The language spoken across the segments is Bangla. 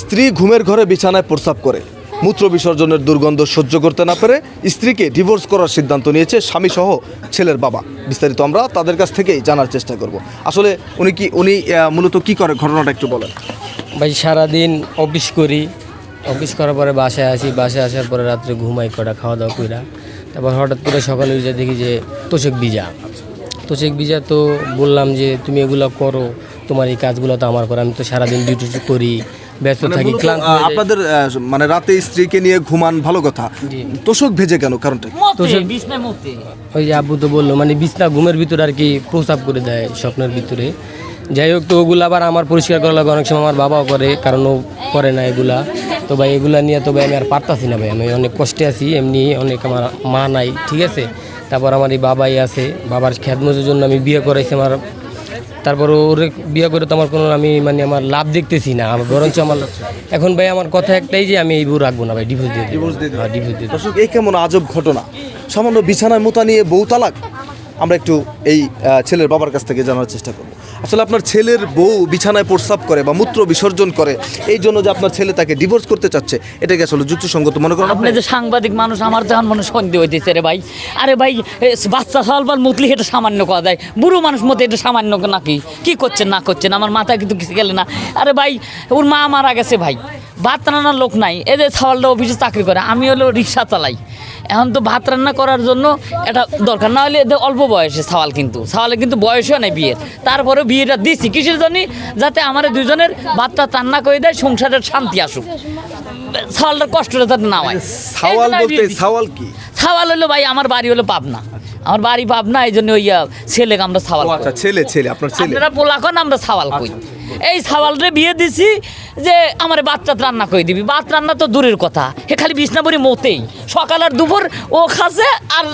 স্ত্রী ঘুমের ঘরে বিছানায় প্রস্রাব করে। মূত্র বিসর্জনের দুর্গন্ধ সহ্য করতে না পেরে স্ত্রীকে ডিভোর্স করার সিদ্ধান্ত নিয়েছে স্বামী সহ ছেলের বাবা। বিস্তারিত আমরা তাদের কাছ থেকেই জানার চেষ্টা করব। আসলে উনি কি, উনি মূলত কি করে? ঘটনাটা একটু বলেন। ভাই, সারাদিন অফিস করি। অফিস করার পরে বাসায় আসি। বাসায় আসার পরে রাত্রে ঘুমাই করা খাওয়া দাওয়া কইরা। তারপর হঠাৎ করে সকালে উঠে দেখি যে তোষক বিজা। তোষক বিজা তো বললাম যে, তুমি এগুলো করো। তোমার এই কাজগুলো তো আমার করে। আমি তো সারাদিন ডিউটি করি। ব্যস্ত মানে থাকি ক্লান্ত। আপনাদের মানে রাতে স্ত্রীকে নিয়ে ঘুমান ভালো কথা। তোষক ভেজে কেন কারণটা কি? তো সে- ওই যে আব্বু তো বলল মানে বিছনা ঘুমের ভিতরে আর কি প্রস্তাব করে দেয় স্বপ্নের ভিতরে যাই হোক তো ওগুলো আবার আমার পরিষ্কার করা লাগে অনেক সময় আমার বাবাও করে কারণ ও করে না এগুলা তো ভাই এগুলা নিয়ে তো ভাই আমি আর পারতাছি না ভাই আমি অনেক কষ্টে আছি এমনি অনেক আমার মা নাই ঠিক আছে তারপর আমার এই বাবাই আছে বাবার খ্যাতমতের জন্য আমি বিয়ে করাইছি আমার তারপর ওরে বিয়ে করে তো আমার কোনো আমি মানে আমার লাভ দেখতেছি না আমার বরঞ্চ আমার এখন ভাই আমার কথা একটাই যে আমি এই বউ রাখব না ভাই ডিভোর্স দিয়ে ডিভোর্স দিয়ে ডিভোর্স দিয়ে দিবো। দর্শক এই কেমন আজব ঘটনা? সামান্য বিছানায় মোতা নিয়ে বউ তালাক? আমরা একটু এই ছেলের বাবার কাছ থেকে জানার চেষ্টা করব। আসলে আপনার ছেলের বউ বিছানায় প্রস্রাব করে বা মূত্র বিসর্জন করে এই জন্য যে আপনার ছেলে তাকে ডিভোর্স করতে চাচ্ছে এটাকে আসলে যুক্তিসঙ্গত মনে করেন আপনি যে সাংবাদিক মানুষ আমার তখন মনে সন্দেহ হইতেছে রে ভাই। আরে ভাই বাচ্চা সলবার মুতলি এটা সামান্য করা দেয় বুড়ো মানুষ মতো এটা সামান্য নাকি? কি করছেন না করছেন? আমার মাথায় কিন্তু কিছু গেলে না। আরে ভাই ওর মা মারা গেছে ভাই। ভাত রান্নার লোক নাই। এদের যে অফিসে চাকরি করে। আমি হলো রিক্সা চালাই। এখন তো ভাত রান্না করার জন্য এটা দরকার। না হলে এদের অল্প বয়সে সাওয়াল কিন্তু। সাওয়ালে কিন্তু বয়সও নেই বিয়ের। তারপরে বিয়েটা দিছি। কিসের জন্য? যাতে আমার দুজনের ভাতটা রান্না করে দেয় সংসারের শান্তি আসুক। সাওয়ালটার কষ্টটা যাতে না হয়। সাওয়াল এই বলতে সাওয়াল কি? সাওয়াল হলো ভাই আমার বাড়ি হলো পাবনা। আমার বাড়ি পাবনা এই জন্য ওই ছেলেকে আমরা সাওয়াল। আচ্ছা ছেলে ছেলে আপনার ছেলে। আপনারা পোলা কন আমরা সাওয়াল কই আচ্ছা, এই সাওয়ালরে বিয়ে দিছি যে আমার বাচ্চা রান্না করে দিবি। ভাত রান্না তো দূরের কথা। হে খালি বিছনাবরি মতেই। সকাল আর দুপুর ও খাসে আর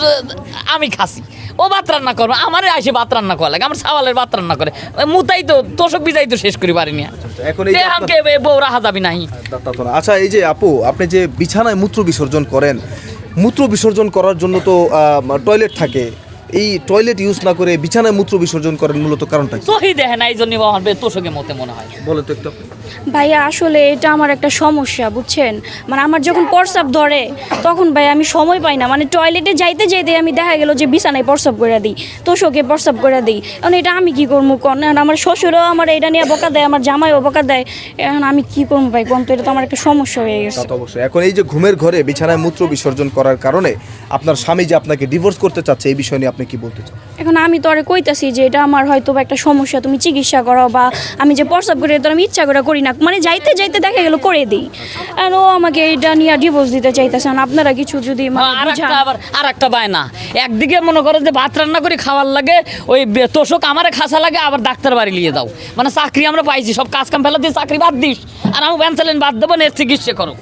আমি খাসি ও ভাত রান্না করব আমার আসে ভাত রান্না করা লাগে আমার সাওয়ালের ভাত রান্না করে। মুতাই তো তোষক বিজাই তো শেষ করি পারিনি এখন এই যে আপনার- আমাকে বউ রাহা যাবি নাহি? তা- তা তো না। আচ্ছা এই যে আপু আপনি যে বিছানায় মূত্র বিসর্জন করেন মূত্র বিসর্জন করার জন্য তো টয়লেট থাকে। এই টয়লেট ইউজ না করে বিছানায় মূত্র বিসর্জন করেন মূলত কারণটা কি? সহি দেখে না এই জন্য আমার তোষকে মতে মনে হয়। বলে তো একটু। ভাইয়া আসলে এটা আমার একটা সমস্যা বুঝছেন? মানে আমার যখন প্রস্রাব ধরে তখন ভাই আমি সময় পাই না। মানে টয়লেটে যাইতে যাইতে আমি দেখা গেল যে বিছানায় প্রস্রাব করে দিই তোষকে প্রস্রাব করে দিই। এখন এটা আমি কি করব কন? আমার শ্বশুরও আমার এটা নিয়ে বকা দেয় আমার জামাইও বকা দেয়। এখন আমি কি করব ভাই কোন তো? এটা তো আমার একটা সমস্যা হয়ে গেছে। তো অবশ্যই। এখন এই যে ঘুমের ঘরে বিছানায় মূত্র বিসর্জন করার কারণে আপনার স্বামী যে আপনাকে ডিভোর্স করতে চাচ্ছে এই বিষয় নিয়ে আপনি কি বলতে চান? এখন আমি তো আরে কইতাছি যে এটা আমার হয়তো বা একটা সমস্যা তুমি চিকিৎসা করো বা আমি যে প্রস্রাব করি তো আমি ইচ্ছা করে করি না। মানে যাইতে যাইতে দেখা গেল করে দিই। আর ও আমাকে এটা নিয়ে ডিভোর্স দিতে চাইতেছেন আপনারা কিছু যদি মানে আর। একটা আবার আর একটা বায়না। একদিকে মনে করো যে ভাত রান্না করে খাওয়ার লাগে ওই তোষক আমারে খাসা লাগে আবার ডাক্তার বাড়ি নিয়ে দাও মানে চাকরি আমরা পাইছি সব কাজ কাম ফেলা দিয়ে চাকরি বাদ দিস। আর আমি ব্যান্সালেন বাদ দেবো এর চিকিৎসা করো।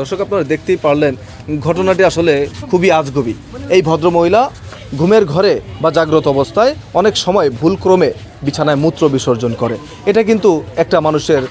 দর্শক আপনারা দেখতেই পারলেন ঘটনাটি আসলে খুবই আজগবি। এই ভদ্রমহিলা ঘুমের ঘরে বা জাগ্রত অবস্থায় অনেক সময় ভুলক্রমে বিছানায় মূত্র বিসর্জন করে। এটা কিন্তু একটা মানুষের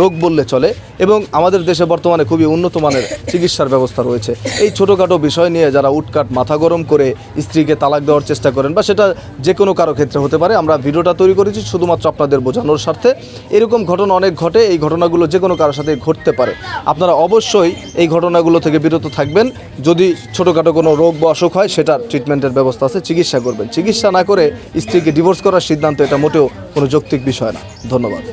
রোগ বললে চলে এবং আমাদের দেশে বর্তমানে খুবই উন্নত মানের চিকিৎসার ব্যবস্থা রয়েছে। এই ছোটোখাটো বিষয় নিয়ে যারা উটকাট, মাথা গরম করে স্ত্রীকে তালাক দেওয়ার চেষ্টা করেন বা সেটা যে কোনো কারও ক্ষেত্রে হতে পারে, আমরা ভিডিওটা তৈরি করেছি শুধুমাত্র আপনাদের বোঝানোর স্বার্থে। এরকম ঘটনা অনেক ঘটে, এই ঘটনাগুলো যে কোনো কারোর সাথে ঘটতে পারে। আপনারা অবশ্যই এই ঘটনাগুলো থেকে বিরত থাকবেন। যদি ছোটোখাটো কোনো রোগ বা অসুখ হয়, সেটার ট্রিটমেন্টের ব্যবস্থা আছে, চিকিৎসা করবেন। চিকিৎসা না করে স্ত্রীকে ডিভোর্স করার সিদ্ধান্ত এটা মোটেও কোনো যৌক্তিক বিষয় না। ধন্যবাদ।